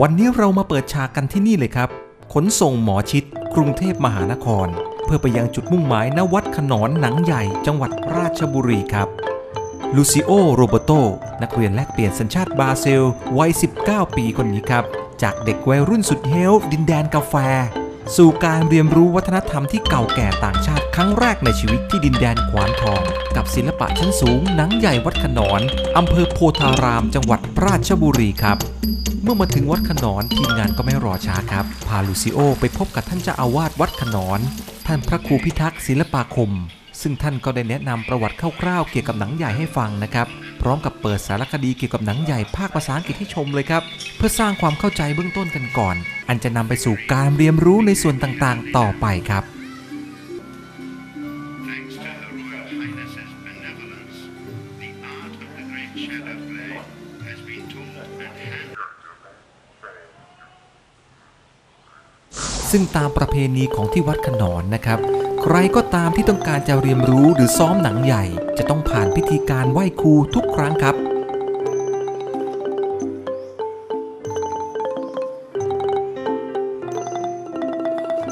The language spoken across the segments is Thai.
วันนี้เรามาเปิดฉากกันที่นี่เลยครับ ขนส่งหมอชิด กรุงเทพมหานคร เพื่อไปยังจุดมุ่งหมายณวัดขนอนหนังใหญ่จังหวัดราชบุรีครับลูซิโอโรเบโตนักเรียนแลกเปลี่ยนสัญชาติบราซิลวัย 19 ปีคนนี้ครับ จากเด็กวัยรุ่นสุดเฮลดินแดนกาแฟ สู่การเรียนรู้วัฒนธรรมที่เก่าแก่ต่างชาติครั้งแรกในชีวิตที่ดินแดนขวานทอง กับศิลปะชั้นสูงหนังใหญ่วัดขนอนอำเภอโพธารามจังหวัดราชบุรีครับ มื่อมาถึงวัดขนอนทีมงานก็ไม่รอช้าครับ พาลูซิโอไปพบกับท่านเจ้าอาวาสวัดขนอน ท่านพระครูพิทักษ์ศิลปาคม ซึ่งท่านก็ได้แนะนำประวัติคร่าวๆเกี่ยวกับหนังใหญ่ให้ฟังนะครับ พร้อมกับเปิดสารคดีเกี่ยวกับหนังใหญ่ภาคภาษาอังกฤษให้ชมเลยครับ เพื่อสร้างความเข้าใจเบื้องต้นกันก่อน อันจะนำไปสู่การเรียนรู้ในส่วนต่างๆ ต่อไปครับ ซึ่งตามประเพณีของที่วัดขนอนนะครับ ใครก็ตามที่ต้องการจะเรียนรู้หรือซ้อมหนังใหญ่ จะต้องผ่านพิธีการไหว้ครูทุกครั้งครับ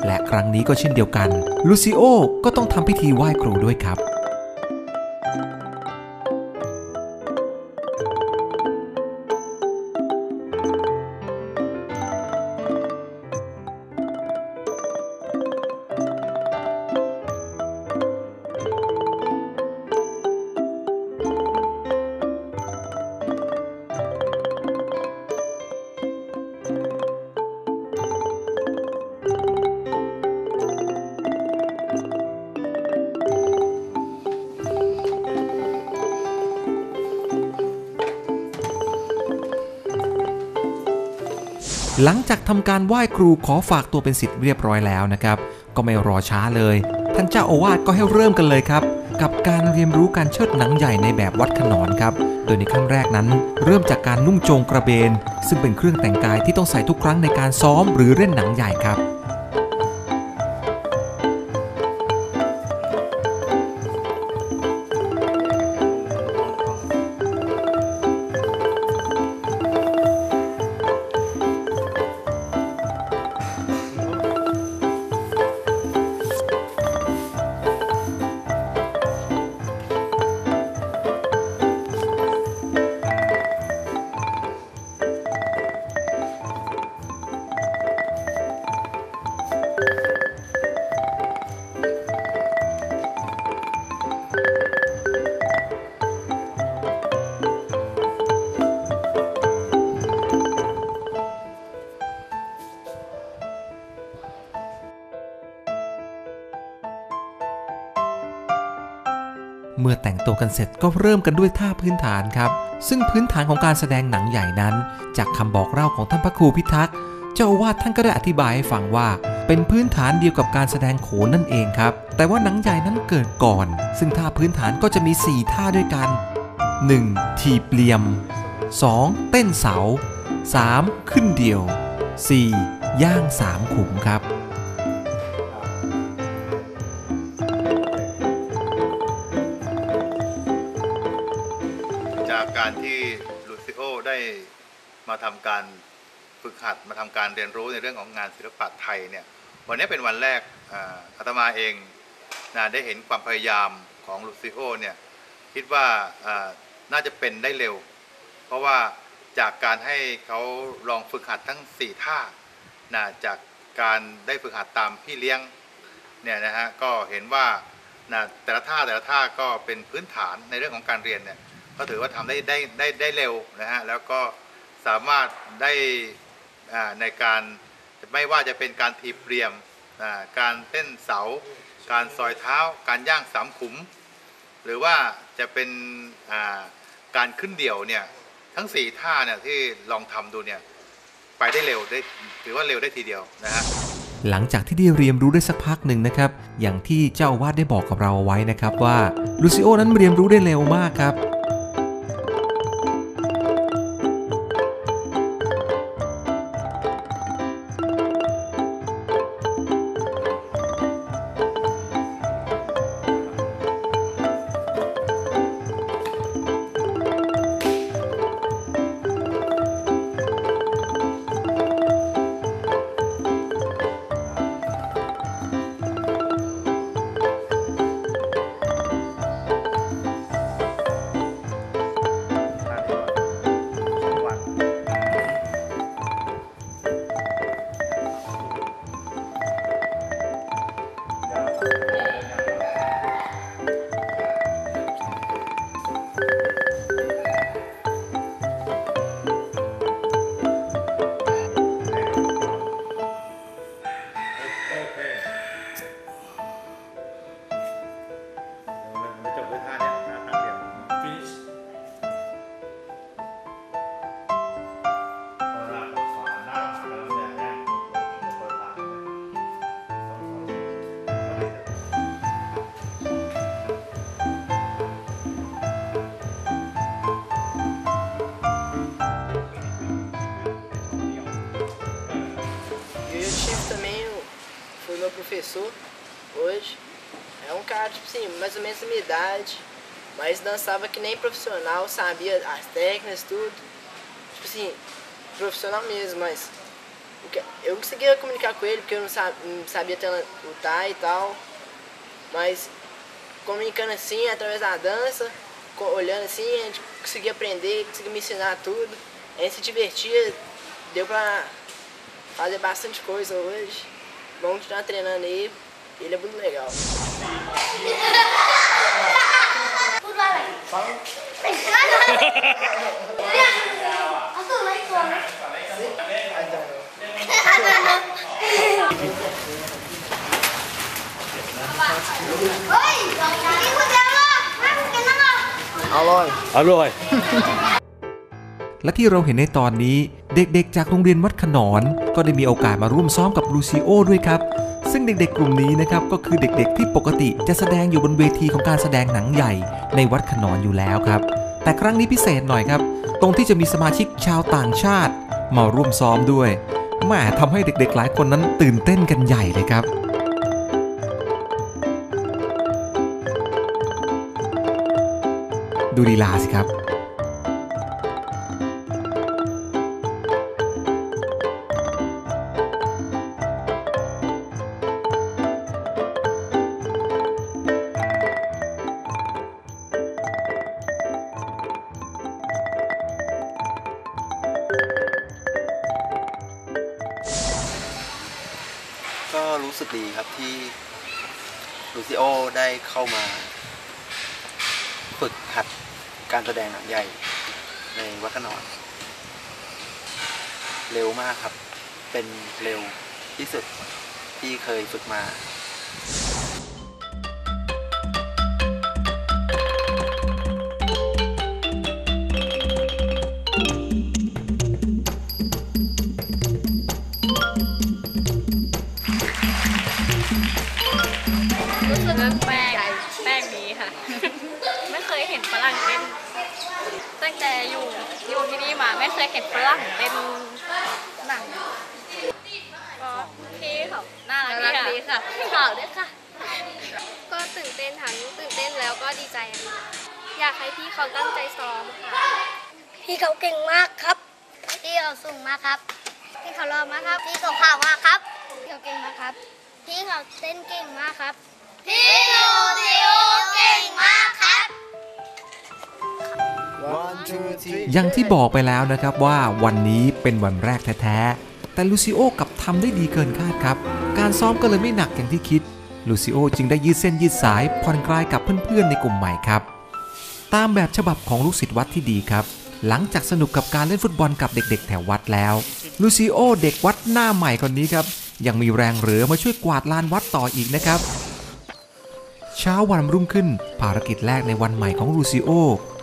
และครั้งนี้ก็เช่นเดียวกัน ลูซิโอก็ต้องทำพิธีไหว้ครูด้วยครับ หลังจากทำการไหว้ครูขอฝากตัวเป็นสิทธิ์เรียบร้อยแล้วนะครับ ก็ไม่รอช้าเลย ท่านเจ้าอาวาสก็ให้เริ่มกันเลยครับ กับการเรียนรู้การเชิดหนังใหญ่ในแบบวัดขนอนครับ โดยในขั้นแรกนั้น เริ่มจากการนุ่งโจงกระเบน ซึ่งเป็นเครื่องแต่งกายที่ต้องใส่ทุกครั้งในการซ้อมหรือเล่นหนังใหญ่ครับ เมื่อแต่งตัวกันเสร็จก็เริ่มกันด้วยท่าพื้นฐานครับ ซึ่งพื้นฐานของการแสดงหนังใหญ่นั้น จากคำบอกเล่าของท่านพระครูพิทักษ์เจ้าอาวาสท่านก็ได้อธิบายให้ฟังว่า เป็นพื้นฐานเดียวกับการแสดงโขนนั่นเองครับ แต่ว่าหนังใหญ่นั้นเกิดก่อน ซึ่งท่าพื้นฐานก็จะมี 4 ท่าด้วยกัน 1. ทีเหลี่ยม 2. เต้นเสา 3. ขึ้นเดี่ยว 4. ย่างสามขุมครับ มาทำการฝึกหัดมาทำการเรียนรู้ในเรื่องของงานศิลปะไทยเนี่ยวันนี้เป็นวันแรกอาตมาเองนะได้เห็นความพยายามของลูซิโอเนี่ยคิดว่าอ่าน่าจะเป็นได้เร็ว เพราะว่าจากการให้เขาลองฝึกหัดทั้ง 4 ท่านะจากการได้ฝึกหัดตามพี่เลี้ยงเนี่ยนะฮะก็เห็นว่านะแต่ละท่าแต่ละท่าก็เป็นพื้นฐานในเรื่องของการเรียนเนี่ยก็ถือว่าทำได้ได้ได้ได้เร็วนะฮะแล้วก็ สามารถได้ในการไม่ว่าจะเป็นการทีบเรียม การเต้นเสา การซอยเท้า การย่างสามขุม หรือว่าจะเป็นการขึ้นเดี่ยวเนี่ยทั้งสี่ท่าเนี่ยที่ลองทำดูเนี่ยไปได้เร็วได้ถือว่าเร็วได้ทีเดียวนะฮะหลังจากที่ได้เรียนรู้ได้สักพักหนึ่งนะครับ อย่างที่เจ้าอาวาสได้บอกกับเราเอาไว้นะครับว่าลูซิโอนั้นเรียนรู้ได้เร็วมากครับ hoje. É um cara, tipo assim, mais ou menos da minha idade, mas dançava que nem profissional, sabia as técnicas, tudo. Tipo assim, profissional mesmo, mas eu conseguia comunicar com ele porque eu não, sa- não sabia tele- lutar e tal. Mas comunicando assim, através da dança, olhando assim, a gente conseguia aprender, conseguia me ensinar tudo. A gente se divertia, deu pra fazer bastante coisa hoje. Vamos continuar treinando aí, ele é muito legal. อร่อยและที่เราเห็นในตอนนี้ เด็กๆ จากโรงเรียนวัดขนอน ก็ได้มีโอกาสมาร่วมซ้อมกับลูซิโอด้วยครับ ซึ่งเด็กๆ กลุ่มนี้นะครับก็คือเด็กๆ ที่ปกติจะแสดงอยู่บนเวทีของการแสดงหนังใหญ่ในวัดขนอนอยู่แล้วครับ แต่ครั้งนี้พิเศษหน่อยครับ ตรงที่จะมีสมาชิกชาวต่างชาติ มาร่วมซ้อมด้วยแม่ทำให้เด็กๆ หลายคนนั้นตื่นเต้นกันใหญ่เลยครับดูลีลาสิครับ ฝึกมารู้สึกแปลกแปลกดีค่ะ ไม่เคยเห็นฝรั่งเต้นตั้งแต่อยู่อยู่ที่นี่มาไม่เคยเห็นฝรั่งเต้นหนัง เขาน่ารักดีค่ะข่าวด้วยค่ะ ก็ตื่นเต้นทั้งตื่นเต้นแล้วก็ดีใจค่ะอยากให้พี่เขาตั้งใจซ้อมค่ะ พี่เขาเก่งมากครับ พี่เขาสูงมากครับ พี่เขาหล่อมากครับ พี่เขาขาวมากครับ พี่เขาเก่งมากครับ พี่เขาเต้นเก่งมากครับ พี่ลูซิโอเก่งมากครับ อย่างที่บอกไปแล้วนะครับว่าวันนี้เป็นวันแรกแท้ๆ แต่ลูซิโอกลับทำได้ดีเกินคาดครับ การซ้อมก็เลยไม่หนักอย่างที่คิด ลูซิโอจึงได้ยืดเส้นยืดสายผ่อนคลายกับเพื่อนๆในกลุ่มใหม่ครับ ตามแบบฉบับของลูกศิษย์วัดที่ดีครับ หลังจากสนุกกับการเล่นฟุตบอลกับเด็กๆ แถววัดแล้ว ลูซิโอเด็กวัดหน้าใหม่คนนี้ครับ ยังมีแรงเหลือมาช่วยกวาดลานวัดต่ออีกนะครับ เช้าวันรุ่งขึ้น ภารกิจแรกในวันใหม่ของลูซิโอ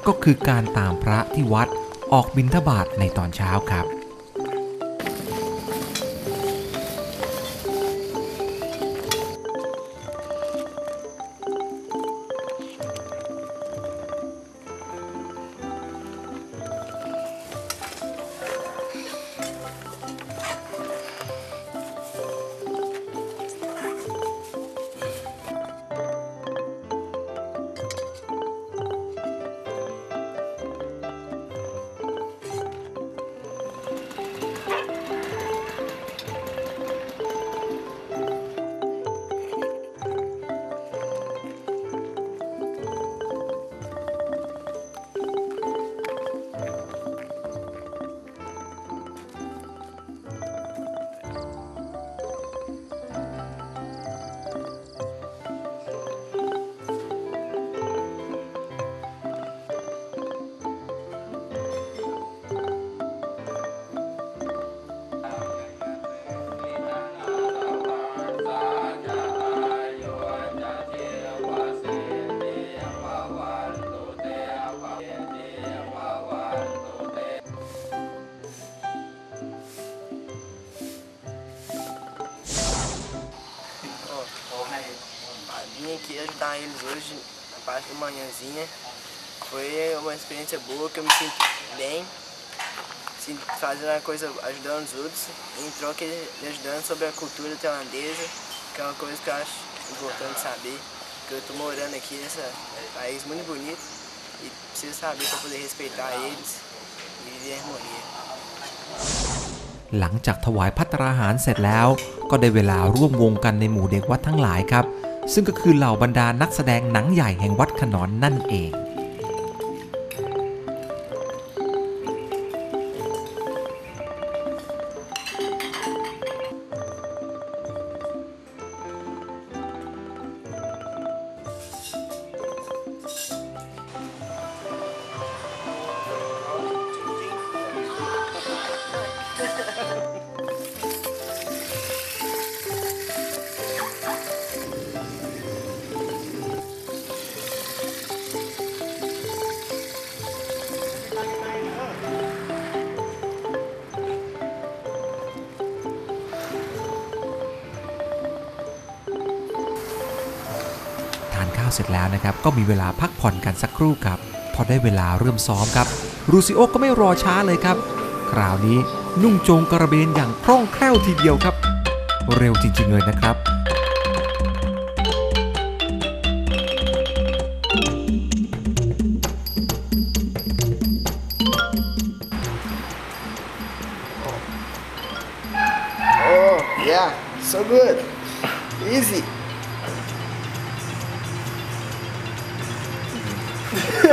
ก็คือการตามพระที่วัดออกบิณฑบาตในตอนเช้าครับ parte da manhãzinha. Foi uma experiência boa, que eu me sinto bem, sim- fazendo a coisa, ajudando os outros, em troca ele ajudando sobre a cultura tailandesa. que é uma coisa que eu acho importante saber, que eu tô morando aqui nesse país muito bonito e preciso saber para poder respeitar eles e viver em harmonia. หลังจากถวายพัตตาหารเสร็จแล้ว ก็ได้เวลาร่วมวงกันในหมู่เด็กวัดทั้งหลายครับ ซึ่งก็คือเหล่าบรรดานักแสดงหนังใหญ่แห่งวัดขนอนนั่นเอง เสร็จแล้วนะครับ ก็มีเวลาพักผ่อนกันสักครู่ครับ พอได้เวลาเริ่มซ้อมครับ รูซิโอก็ไม่รอช้าเลยครับ คราวนี้นุ่งโจงกระเบนอย่างคล่องแคล่วทีเดียวครับ เร็วจริงๆเลยนะครับ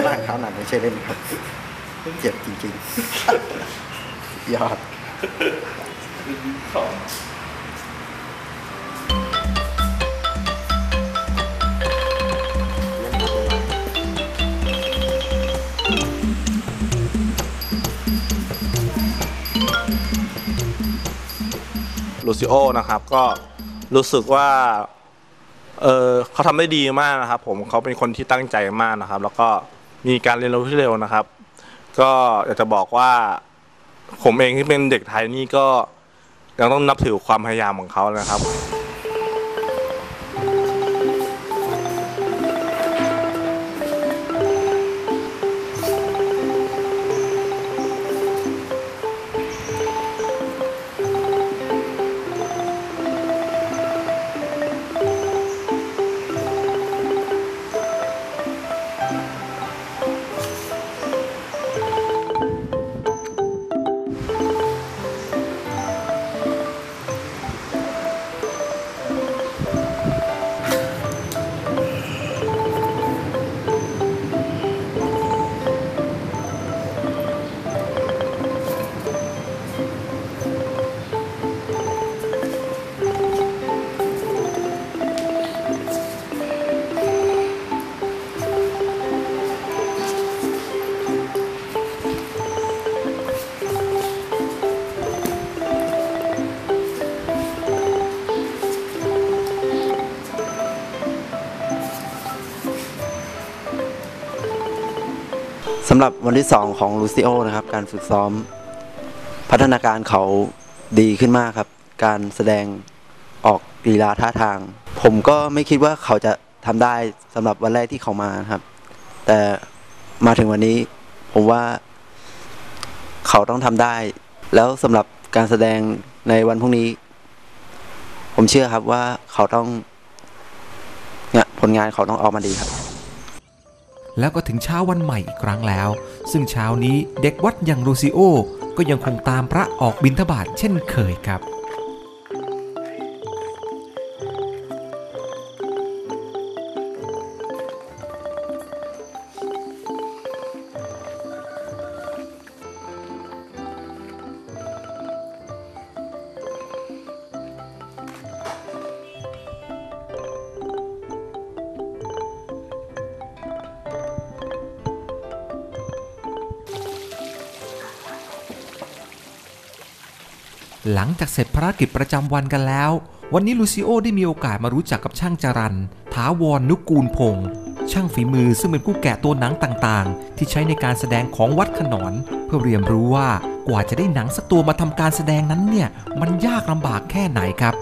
ร่างเขาหนักไม่ใช่เล่นครับเจ็บจริงๆ ยอดลูซิโอนะครับก็รู้สึกว่าเออเขาทำได้ดีมากนะครับ ผมเขาเป็นคนที่ตั้งใจมากนะครับ แล้วก็ มีการเรียนรู้ที่เร็วนะครับ ก็อยากจะบอกว่า ผมเองที่เป็นเด็กไทยนี่ก็ยังต้องนับถือความพยายามของเขานะครับ สำหรับวันที่ 2 ของลูซิโอนะครับ การฝึกซ้อม พัฒนาการเขาดีขึ้นมากครับ การแสดงออกลีลาท่าทาง ผมก็ไม่คิดว่าเขาจะทำได้สำหรับวันแรกที่เขามาครับ แต่มาถึงวันนี้ผมว่าเขาต้องทำได้ แล้วสำหรับการแสดงในวันพรุ่งนี้ ผมเชื่อครับว่าเขาต้องเนี่ยผลงานเขาต้องออกมาดีครับ แล้วก็ถึงเช้าวันใหม่อีกครั้งแล้ว ซึ่งเช้านี้เด็กวัดอย่างลูซิโอ ก็ยังคงตามพระออกบิณฑบาตเช่นเคยครับ หลังจากเสร็จภารกิจประจำวันกันแล้ว วันนี้ลูซิโอได้มีโอกาสมารู้จักกับช่างจรันถาวรนุกูลพงษ์ช่างฝีมือซึ่งเป็นผู้แกะตัวหนังต่างๆ ที่ใช้ในการแสดงของวัดขนอน เพื่อเรียนรู้ว่ากว่าจะได้หนังสักตัวมาทำการแสดงนั้นเนี่ย มันยากลำบากแค่ไหนครับ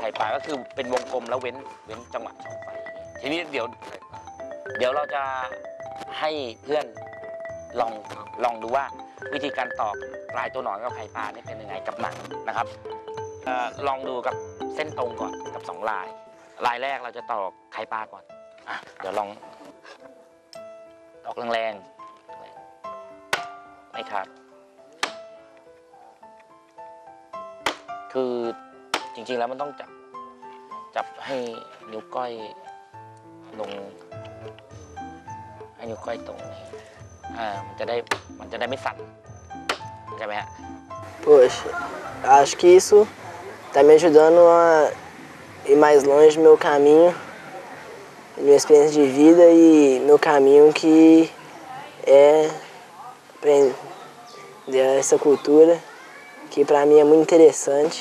ไข่ปลาก็คือเป็นวงกลมแล้วเว้นเว้นจังหวะช่องไฟทีนี้เดี๋ยวเดี๋ยวเราจะให้เพื่อนลองลองดูว่าวิธีการตอกลายตัวหนอนกับไข่ปลาเนี่เป็นยังไงกับหนังนะครับออลองดูกับเส้นตรงก่อนกับสองลาย ลายแรกเราจะตอกไข่ปลาก่อนอเดี๋ยวลองตอกแรงๆไม่ครับคือ จริงๆแล้วมันต้องจับ จับให้นิ้วก้อยลง ให้นิ้วก้อยตรงนี้อ่ามันจะได้มันจะได้ไม่สั่นใช่ไหมฮะ Poxa, acho que isso tá me ajudando a ir mais longe no meu caminho, minha experiência de vida e meu caminho que é aprender essa cultura, que pra mim é muito interessante.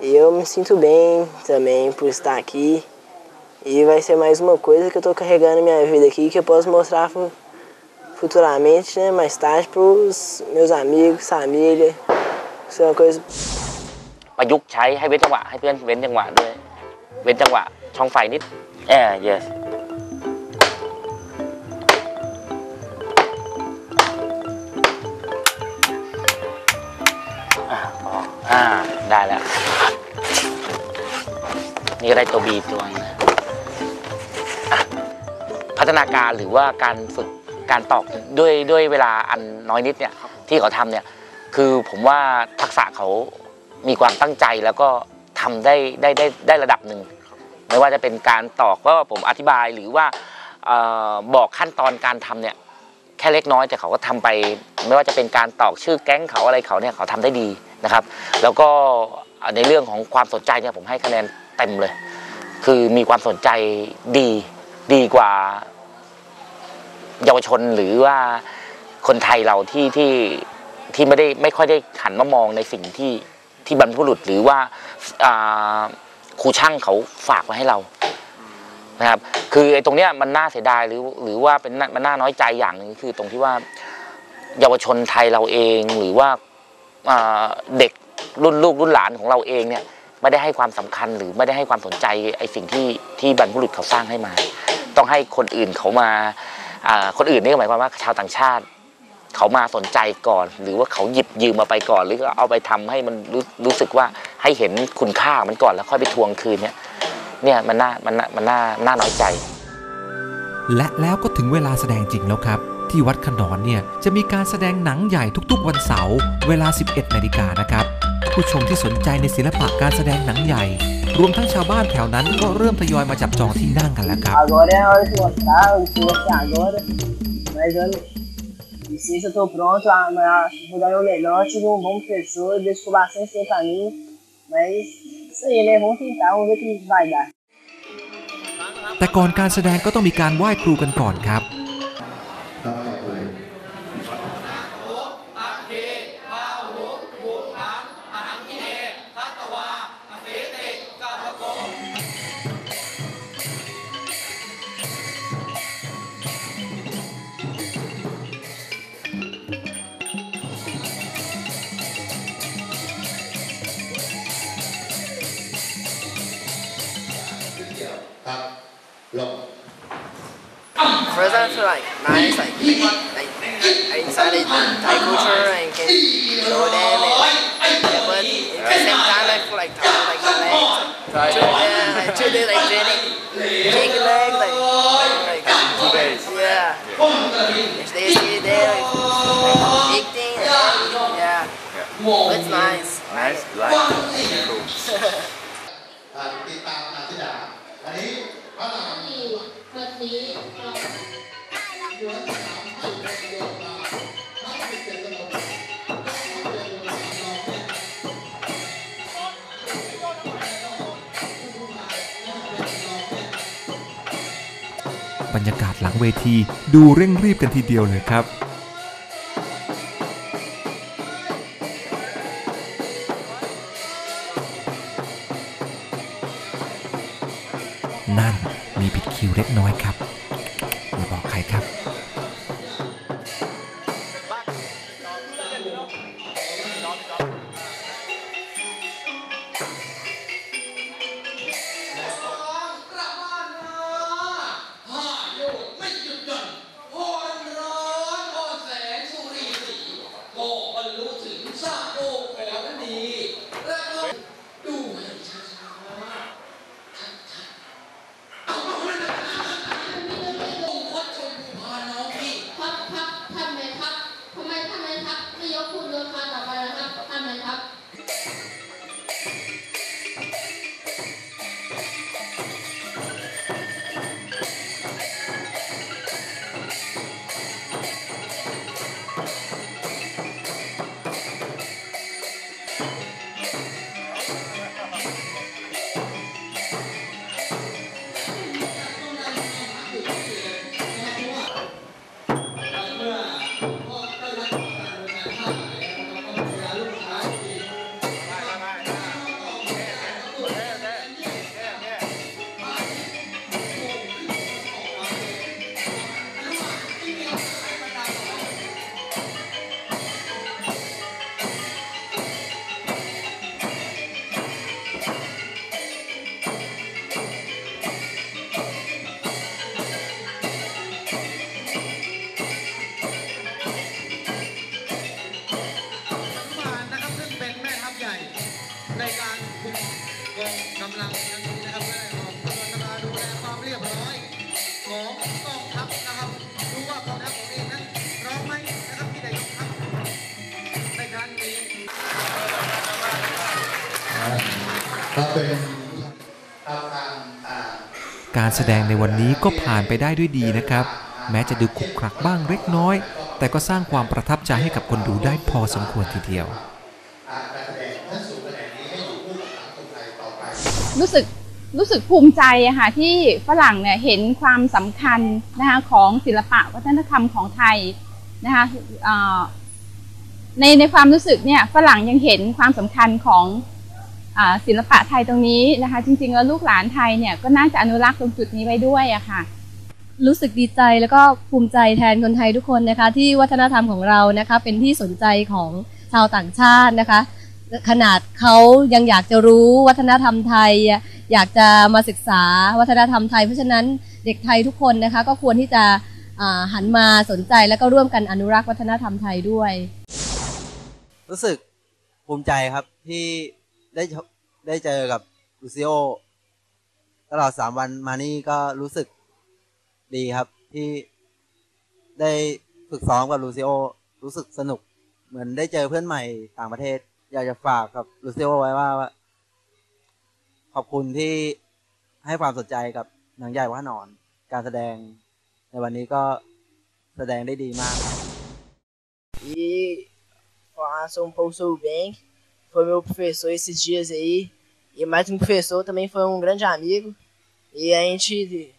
E eu me sinto bem também por estar aqui. E vai ser mais uma coisa que eu tô carregando minha vida aqui que eu posso mostrar fu- futuramente, né, mais tarde, pros meus amigos, família. Isso é uma coisa ประยุกต์ใช้ให้เว้นจังหวะให้เพื่อนเว้นจังหวะด้วย เว้นจังหวะช่องไฟนิดเออ yes อ่าพออ่า ได้แล้ว นี่ก็ได้ตัวบีตัวนึงนะพัฒนาการหรือว่าการฝึกการตอกด้วยด้วยเวลาอันน้อยนิดเนี่ยที่เขาทำเนี่ยคือผมว่าทักษะเขามีความตั้งใจแล้วก็ทำได้ได้ได้ได้ระดับหนึ่งไม่ว่าจะเป็นการตอกว่าผมอธิบายหรือว่าออบอกขั้นตอนการทำเนี่ยแค่เล็กน้อยแต่เขาก็ทำไป ไม่ว่าจะเป็นการตอกชื่อแก๊งเขาอะไรเขาเนี่ยเขาทำได้ดีนะครับ แล้วก็ในเรื่องของความสนใจเนี่ยผมให้คะแนน เต็มเลย คือมีความสนใจดีดีกว่า เยาวชนหรือว่าคนไทยเราที่ที่ที่ไม่ได้ไม่ค่อยได้หันมามองในสิ่งที่ที่บรรพบุรุษหรือว่าครูช่างเขาฝากไว้ให้เรานะครับ คือไอ้ตรงเนี้ยมันน่าเสียดายหรือหรือว่าเป็นมันน่าน้อยใจอย่างหนึ่งคือตรงที่ว่าเยาวชนไทยเราเองหรือว่าเด็กรุ่นลูกรุ่นหลานของเราเองเนี่ย ไม่ได้ให้ความสำคัญหรือไม่ได้ให้ความสนใจไอ้สิ่งที่ที่บรรพุรุษเขาสร้างให้มา ต้องให้คนอื่นเขามาคนอื่นนี่ก็หมายความว่าชาวต่างชาติ เขามาสนใจก่อน หรือว่าเขาหยิบยืมมาไปก่อน หรือเอาไปทำให้มันรู้รู้สึกว่าให้เห็นคุณค่ามันก่อนแล้วค่อยไปทวงคืนเนี่ยเนี่ยมันน่ามันน่ามันน่าน่าน้อยใจ และแล้วก็ถึงเวลาแสดงจริงแล้วครับ ที่วัดขนอนเนี่ยจะมีการแสดงหนังใหญ่ทุกๆวันเสาร์เวลา 11นาฬิกานะครับ ผู้ชมที่สนใจในศิลปะการแสดงหนังใหญ่ รวมทั้งชาวบ้านแถวนั้นก็เริ่มทยอยมาจับจองที่นั่งกันแล้วครับ Agora é a hora de mostrar, eu estou aqui agora, mas eu não sei se eu tô pronto, ah, mas vou dar meu melhor, tive um bom professor, deixou bastante tempo pra mim, mas isso aí, né, vamos tentar, vamos ver o que vai dar. แต่ก่อนการแสดงก็ต้องมีการไหว้ครูกันก่อนครับ Feel like nice, like, like I decided Thai culture and can show them and yeah, but at the same time I feel like tired, like legs, like, two, yeah, like two days like training, shaking leg, like, like two days, yeah. Each day three days, like, like eating, and, yeah. But it's nice. nice like cool บรรยากาศหลังเวทีดูเร่งรีบกันทีเดียวเลยครับ นั่นมีผิดคิวเล็กน้อยครับ ก็เป็นทางการอ่าการแสดงในวันนี้ก็ผ่านไปได้ด้วยดีนะครับ แม้จะดูขรุกขรักบ้างเล็กน้อย แต่ก็สร้างความประทับใจให้กับคนดูได้พอสมควรทีเดียวการแสดงท่านสูงคะแนนนี้ให้อยู่คู่กับสังคมไทยต่อไปรู้สึกรู้สึกภูมิใจอะค่ะที่ฝรั่งเนี่ยเห็นความสำคัญนะคะของศิลปะวัฒนธรรมของไทยนะคะเอ่อในในความรู้สึกเนี่ยฝรั่งยังเห็นความสำคัญของอา ศิลปะไทยตรงนี้นะคะ จริงๆแล้วลูกหลานไทยเนี่ยก็น่าจะอนุรักษ์ตรงจุดนี้ไว้ด้วยอะค่ะ รู้สึกดีใจแล้วก็ภูมิใจแทนคนไทยทุกคนนะคะ ที่วัฒนธรรมของเรานะคะเป็นที่สนใจของชาวต่างชาตินะคะ ขนาดเขายังอยากจะรู้วัฒนธรรมไทย อยากจะมาศึกษาวัฒนธรรมไทย เพราะฉะนั้นเด็กไทยทุกคนนะคะ ก็ควรที่จะหันมาสนใจแล้วก็ร่วมกันอนุรักษ์วัฒนธรรมไทยด้วย รู้สึกภูมิใจครับที่ ได้ได้เจอกับลูซิโอตลอดสามวันมานี่ก็รู้สึกดีครับที่ได้ฝึกซ้อมกับลูซิโอรู้สึกสนุก เหมือนได้เจอเพื่อนใหม่ต่างประเทศ อยากจะฝากกับลูซิโอไว้ว่า ขอบคุณที่ให้ความสนใจกับหนังใหญ่ว่านอน การแสดงในวันนี้ก็แสดงได้ดีมากครับ E falar só um pouso bem Foi meu professor esses dias aí. E mais um professor também foi um grande amigo. E a gente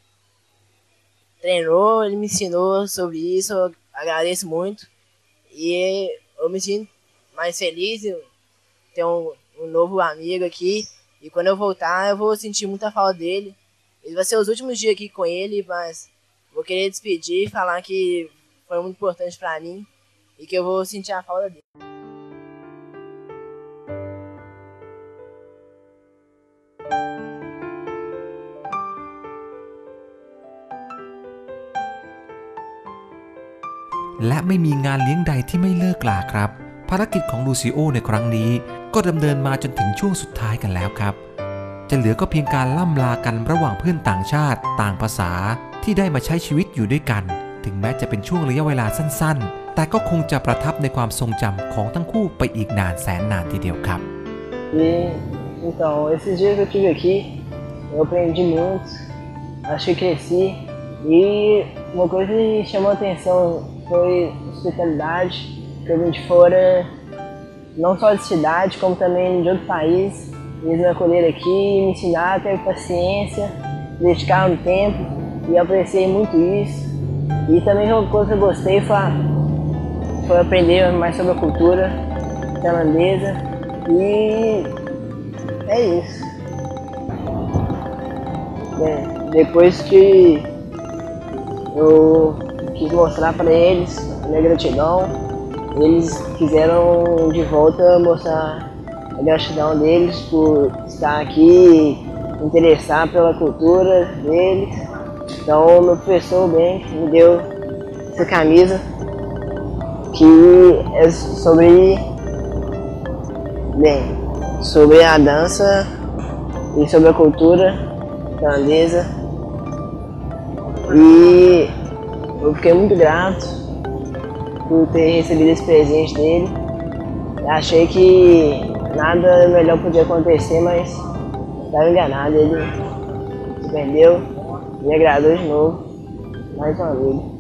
treinou, ele me ensinou sobre isso. Eu agradeço muito. E eu me sinto mais feliz ter um, um novo amigo aqui. E quando eu voltar, eu vou sentir muita falta dele. Esse vai ser os últimos dias aqui com ele, mas vou querer despedir e falar que foi muito importante pra mim e que eu vou sentir a falta dele. ไม่มีงานเลี้ยงใดที่ไม่เลิกลาครับ ภารกิจของลูซิโอในครั้งนี้ก็ดำเนินมาจนถึงช่วงสุดท้ายกันแล้วครับ จะเหลือก็เพียงการล่ำลากันระหว่างเพื่อนต่างชาติ ต่างภาษาที่ได้มาใช้ชีวิตอยู่ด้วยกัน ถึงแม้จะเป็นช่วงระยะเวลาสั้น ๆ แต่ก็คงจะประทับในความทรงจำของทั้งคู่ไปอีกนานแสนนานทีเดียวครับ Então, esses dias eu tive aqui, eu aprendi muito, acho que cresci. E uma coisa que chamou a atenção foi hospitalidade, que eu vim de fora, não só de cidade, como também de outro país. Eles me acolheram aqui, me ensinaram, teve paciência, dedicaram tempo e apreciei muito isso. E também uma coisa que eu gostei foi, foi aprender mais sobre a cultura tailandesa e é isso. Bem, depois que eu quis mostrar para eles a minha gratidão, eles quiseram de volta mostrar a gratidão deles por estar aqui, interessar pela cultura deles. Então, meu professor bem me deu essa camisa que é sobre bem sobre a dança e sobre a cultura tailandesa. E eu fiquei muito grato por ter recebido esse presente dele. Achei que nada melhor podia acontecer, mas estava enganado. Ele surpreendeu, me agradou de novo, mais uma vez.